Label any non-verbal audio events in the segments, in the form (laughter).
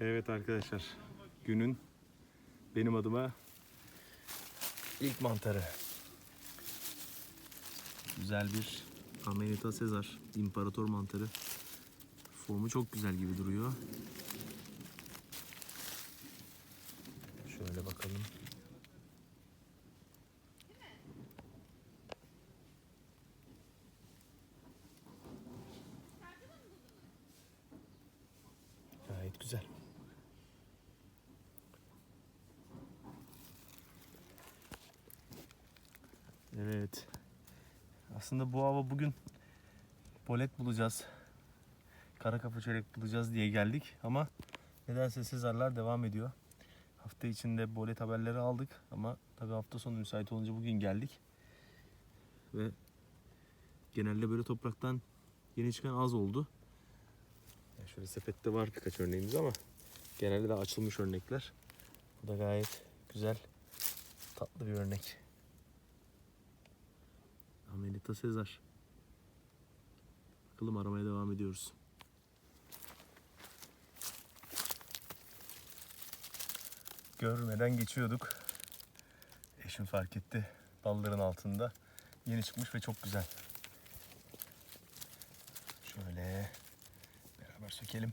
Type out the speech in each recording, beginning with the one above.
Evet arkadaşlar. Günün benim adıma ilk mantarı. Güzel bir Amanita Sezar imparator mantarı. Formu çok güzel gibi duruyor. Şöyle bakalım. Gayet güzel. Evet. Aslında bu hava bugün bolet bulacağız. Kara kafa çörek bulacağız diye geldik ama nedense Sezarlar devam ediyor. Hafta içinde bolet haberleri aldık ama tabii hafta sonu müsait olunca bugün geldik. Ve genelde böyle topraktan yeni çıkan az oldu. Yani şöyle sepette var birkaç örneğimiz ama genelde de açılmış örnekler. Bu da gayet güzel, tatlı bir örnek. Amelita Sezar. Bakalım aramaya devam ediyoruz. Görmeden geçiyorduk. Eşim fark etti. Dalların altında. Yeni çıkmış ve çok güzel. Şöyle beraber sökelim.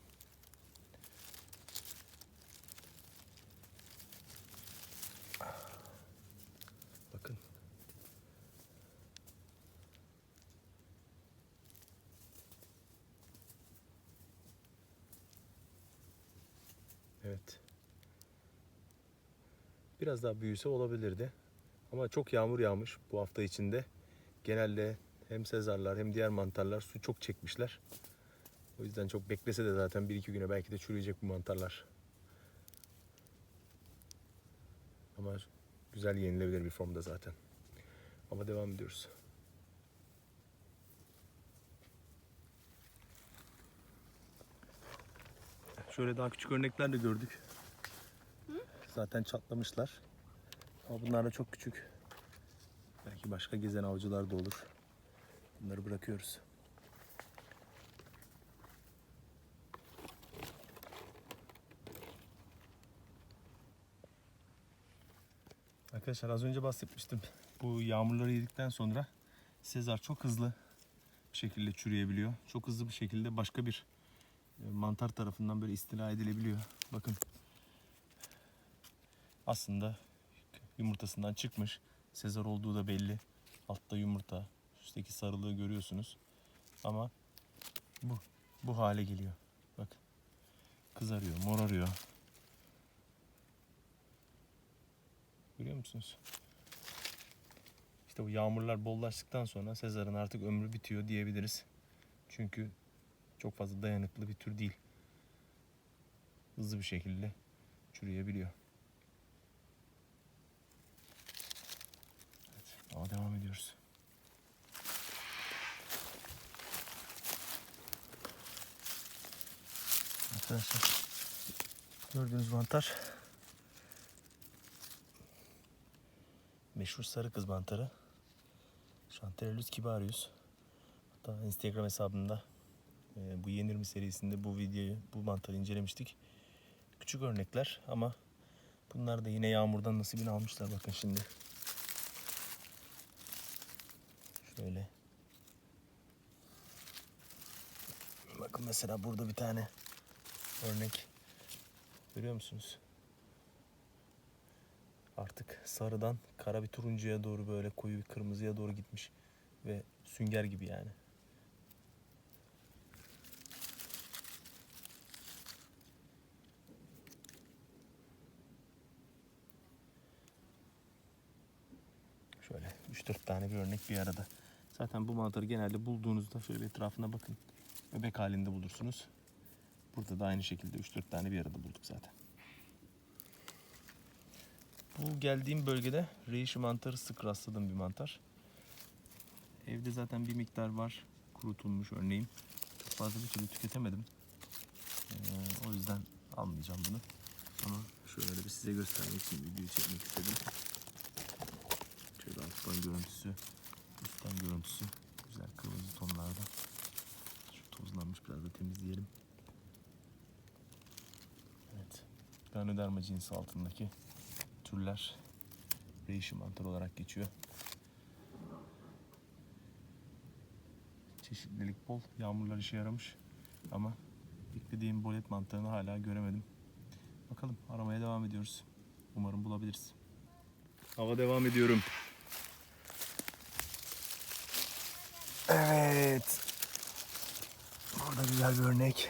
Bakın. Evet. Biraz daha büyüse olabilirdi. Ama çok yağmur yağmış bu hafta içinde. Genelde hem sezarlar hem diğer mantarlar su çok çekmişler. O yüzden çok beklese de zaten bir iki güne belki de çürüyecek bu mantarlar. Ama güzel yenilebilir bir formda zaten. Ama devam ediyoruz. Şöyle daha küçük örnekler de gördük. Zaten çatlamışlar. Ama bunlar da çok küçük. Belki başka gezen avcılar da olur. Bunları bırakıyoruz. Arkadaşlar az önce bahsetmiştim. Bu yağmurları yedikten sonra Sezar çok hızlı bir şekilde çürüyebiliyor. Çok hızlı bir şekilde başka bir mantar tarafından böyle istila edilebiliyor. Bakın. Aslında yumurtasından çıkmış. Sezar olduğu da belli. Altta yumurta. Üstteki sarılığı görüyorsunuz. Ama bu bu hale geliyor. Bak. Kızarıyor, morarıyor. Görüyor musunuz? İşte bu yağmurlar bollaştıktan sonra Sezar'ın artık ömrü bitiyor diyebiliriz. Çünkü çok fazla dayanıklı bir tür değil. Hızlı bir şekilde çürüyebiliyor. Evet, ama devam ediyoruz. Arkadaşlar gördüğünüz mantar meşhur sarı kız mantarı. Chanterellus kibarius. Hatta Instagram hesabımda bu yenir mi serisinde bu videoyu, bu mantarı incelemiştik. Küçük örnekler ama bunlar da yine yağmurdan nasibini almışlar bakın şimdi. Şöyle. Bakın mesela burada bir tane örnek. Görüyor musunuz? Artık sarıdan kara bir turuncuya doğru böyle koyu bir kırmızıya doğru gitmiş. Ve sünger gibi yani. Şöyle 3-4 tane bir örnek bir arada. Zaten bu mantarı genelde bulduğunuzda şöyle etrafına bakın. Öbek halinde bulursunuz. Burada da aynı şekilde 3-4 tane bir arada bulduk zaten. Bu geldiğim bölgede reishi mantarı sık rastladığım bir mantar. Evde zaten bir miktar var kurutulmuş örneğin. Çok fazla bir türlü tüketemedim. Ee, o yüzden almayacağım bunu. Ama şöyle bir size göstermek için video çekmek istedim. Alttan görüntüsü, üstten görüntüsü. Güzel kırmızı tonlarda. Şu tozlanmış biraz da temizleyelim. Evet. Ganoderma cinsi altındaki türler reishi mantarı olarak geçiyor. Çeşitlilik bol. Yağmurlar işe yaramış. Ama beklediğim bolet mantarını hala göremedim. Bakalım aramaya devam ediyoruz. Umarım bulabiliriz. Hava devam ediyorum. Evet. Burada güzel bir örnek.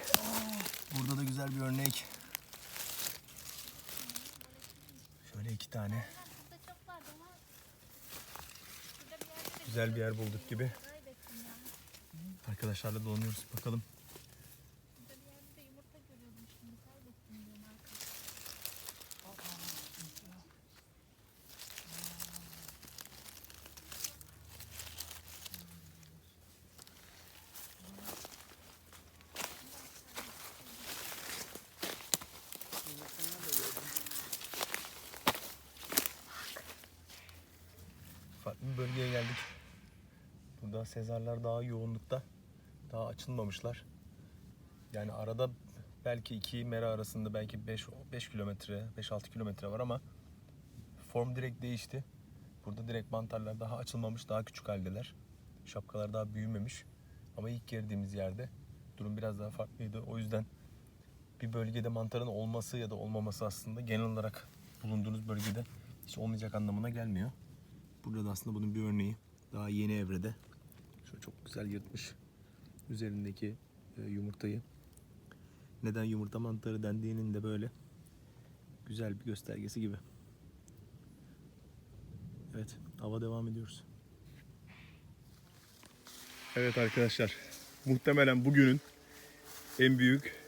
Burada da güzel bir örnek. Şöyle iki tane. Güzel bir yer bulduk gibi. Arkadaşlarla dolanıyoruz bakalım. Burada bir yerde de yumurta görüyordum şimdi kaybettim diyorum arkadaşlar. Farklı bir bölgeye geldik. Burada Sezarlar daha yoğunlukta. Daha açılmamışlar. Yani arada belki iki mera arasında belki 5 5 kilometre, 5-6 kilometre var ama form direkt değişti. Burada direkt mantarlar daha açılmamış, daha küçük haldeler. Şapkalar daha büyümemiş. Ama ilk girdiğimiz yerde durum biraz daha farklıydı. O yüzden bir bölgede mantarın olması ya da olmaması aslında genel olarak bulunduğunuz bölgede hiç olmayacak anlamına gelmiyor. Burada da aslında bunun bir örneği. Daha yeni evrede. Şöyle çok güzel yırtmış üzerindeki e, yumurtayı. Neden yumurta mantarı dendiğinin de böyle güzel bir göstergesi gibi. Evet, hava devam ediyoruz. Evet arkadaşlar, muhtemelen bugünün en büyük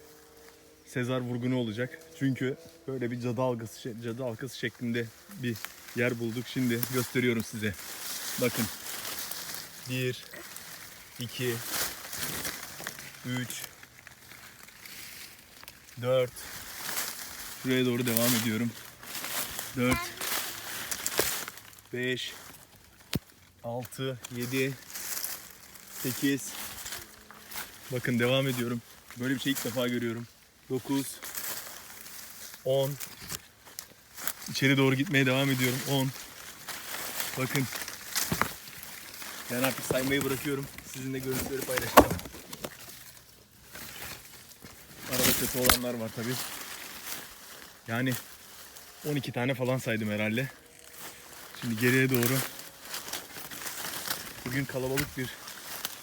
Sezar vurgunu olacak. Çünkü böyle bir cadı halkası, cadı halkası şeklinde bir yer bulduk. Şimdi gösteriyorum size. Bakın. 1 2 3 4 Şuraya doğru devam ediyorum. 4 5 6 7 8 Bakın devam ediyorum. Böyle bir şey ilk defa görüyorum. 9 10 İçeri doğru gitmeye devam ediyorum. 10 Bakın. Ben artık saymayı bırakıyorum. Sizinle görüntüleri paylaşacağım. Arada kötü olanlar var tabi. Yani 12 tane falan saydım herhalde. Şimdi geriye doğru. Bugün kalabalık bir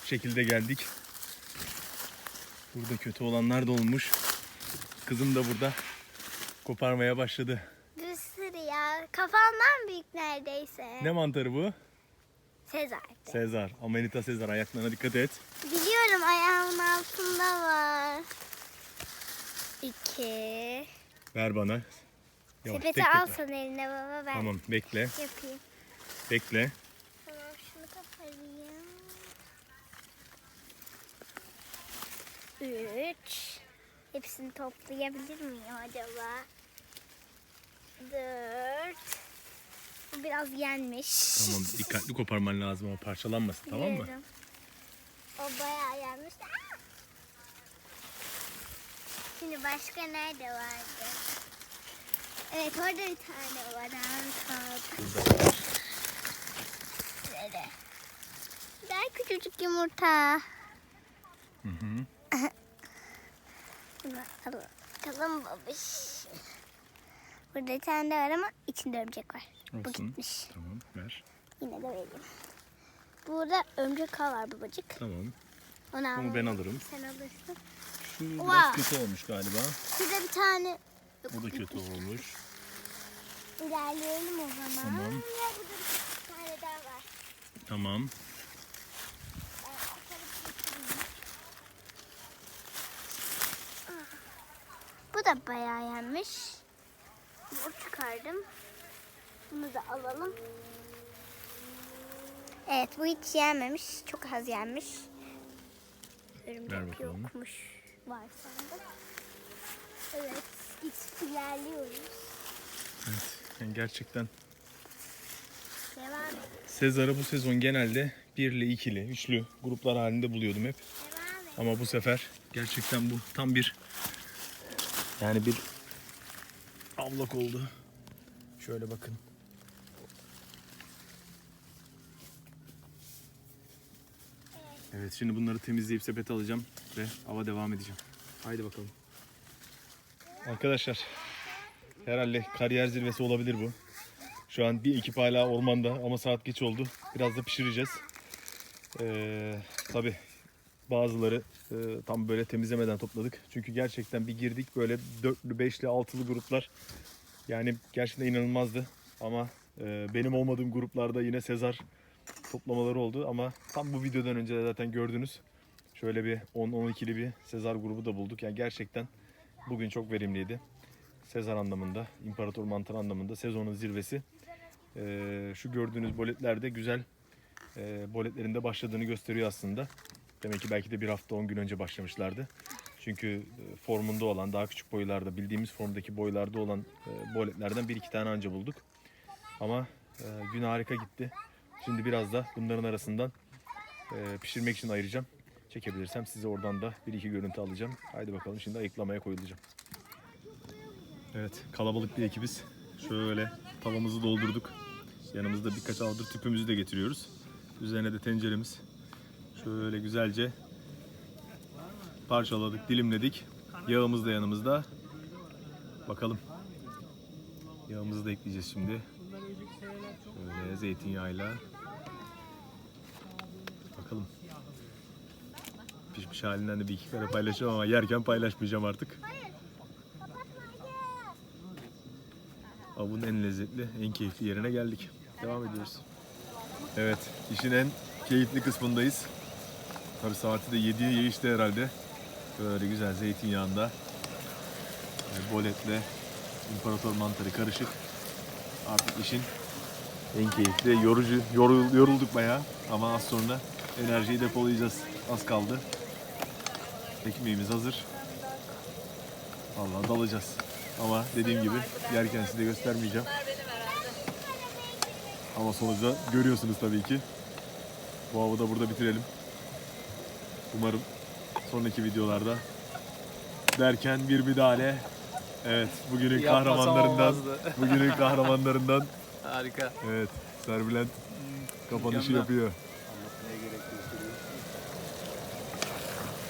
şekilde geldik. Burada kötü olanlar da olmuş. Kızım da burada koparmaya başladı. Bir sürü ya. Kafamdan büyük neredeyse. Ne mantarı bu? Sezar'dı. Sezar. Amanita Sezar. Ayaklarına dikkat et. Biliyorum ayağımın altında var. İki. Ver bana. Yavaş, Sepeti tek tek al ver. sen eline baba ben Tamam bekle. yapayım. Bekle. Tamam şunu koparayım. Üç. Hepsini toplayabilir miyim acaba? Dört. Bu biraz yenmiş. Tamam dikkatli koparman lazım ama parçalanmasın tamam mı? Biliyorum. O bayağı yanmış. Aa! Şimdi başka nerede vardı? Evet orada bir tane var. Burada. Nerede? Gel küçücük yumurta. Hı hı. (laughs) Bakalım babiş. Burada bir tane de var ama içinde örümcek var. Bu Olsun. gitmiş. Tamam ver. Yine de vereyim. Burada örümcek ağ var babacık. Tamam. Onu. Bunu ben alırım. Sen alırsın. Şu biraz kötü olmuş galiba. Şurada bir tane Bu da kötü olmuş. İlerleyelim o zaman. Tamam. Ya burada bir tane daha var. Tamam. Ben. Bu da bayağı yenmiş. Bunu çıkardım. Bunu da alalım. Evet bu hiç yenmemiş. Çok az yenmiş. Örümcek bakalım. yokmuş. Var sandım. Evet git ilerliyoruz. Evet. Yani gerçekten Devam et. Sezar'ı bu sezon genelde birli, ikili, üçlü gruplar halinde buluyordum hep. Devam et. Ama bu sefer gerçekten bu tam bir yani bir avlak oldu. Şöyle bakın. Evet şimdi bunları temizleyip sepete alacağım ve ava devam edeceğim. Haydi bakalım. Arkadaşlar herhalde kariyer zirvesi olabilir bu. Şu an bir ekip hala ormanda ama saat geç oldu. Biraz da pişireceğiz. Ee, tabii bazıları e, tam böyle temizlemeden topladık. Çünkü gerçekten bir girdik böyle dörtlü, beşli, altılı gruplar. Yani gerçekten inanılmazdı. Ama e, benim olmadığım gruplarda yine Sezar toplamaları oldu. Ama tam bu videodan önce de zaten gördünüz. Şöyle bir 10-12'li bir Sezar grubu da bulduk. Yani gerçekten bugün çok verimliydi. Sezar anlamında, İmparator Mantar anlamında sezonun zirvesi. E, şu gördüğünüz boletlerde güzel e, boletlerinde başladığını gösteriyor aslında. Demek ki belki de bir hafta 10 gün önce başlamışlardı. Çünkü e, formunda olan daha küçük boylarda bildiğimiz formdaki boylarda olan e, boletlerden bir iki tane anca bulduk. Ama e, gün harika gitti. Şimdi biraz da bunların arasından e, pişirmek için ayıracağım. Çekebilirsem size oradan da bir iki görüntü alacağım. Haydi bakalım şimdi ayıklamaya koyulacağım. Evet kalabalık bir ekibiz. Şöyle tavamızı doldurduk. Yanımızda birkaç aldır tüpümüzü de getiriyoruz. Üzerine de tenceremiz. Şöyle güzelce parçaladık, dilimledik. Yağımız da yanımızda. Bakalım. Yağımızı da ekleyeceğiz şimdi. Şöyle zeytinyağıyla. Bakalım. Pişmiş halinden de bir iki kere paylaşacağım ama yerken paylaşmayacağım artık. Avın en lezzetli, en keyifli yerine geldik. Devam ediyoruz. Evet, işin en keyifli kısmındayız. Tabii saati de 7'ye geçti herhalde. Böyle güzel zeytinyağında. Boletle imparator mantarı karışık. Artık işin en keyifli, yorucu, yorul- yorulduk bayağı. Ama az sonra enerjiyi depolayacağız. Az kaldı. Ekmeğimiz hazır. Vallahi dalacağız. Ama dediğim gibi yerken size göstermeyeceğim. Ama sonuçta görüyorsunuz tabii ki. Bu avı da burada bitirelim. Umarım sonraki videolarda derken bir müdahale. Evet, bugünün Yapmasam kahramanlarından, olmazdı. (laughs) bugünün kahramanlarından Harika. evet, Serbülent kapanışı Mükemmel. yapıyor.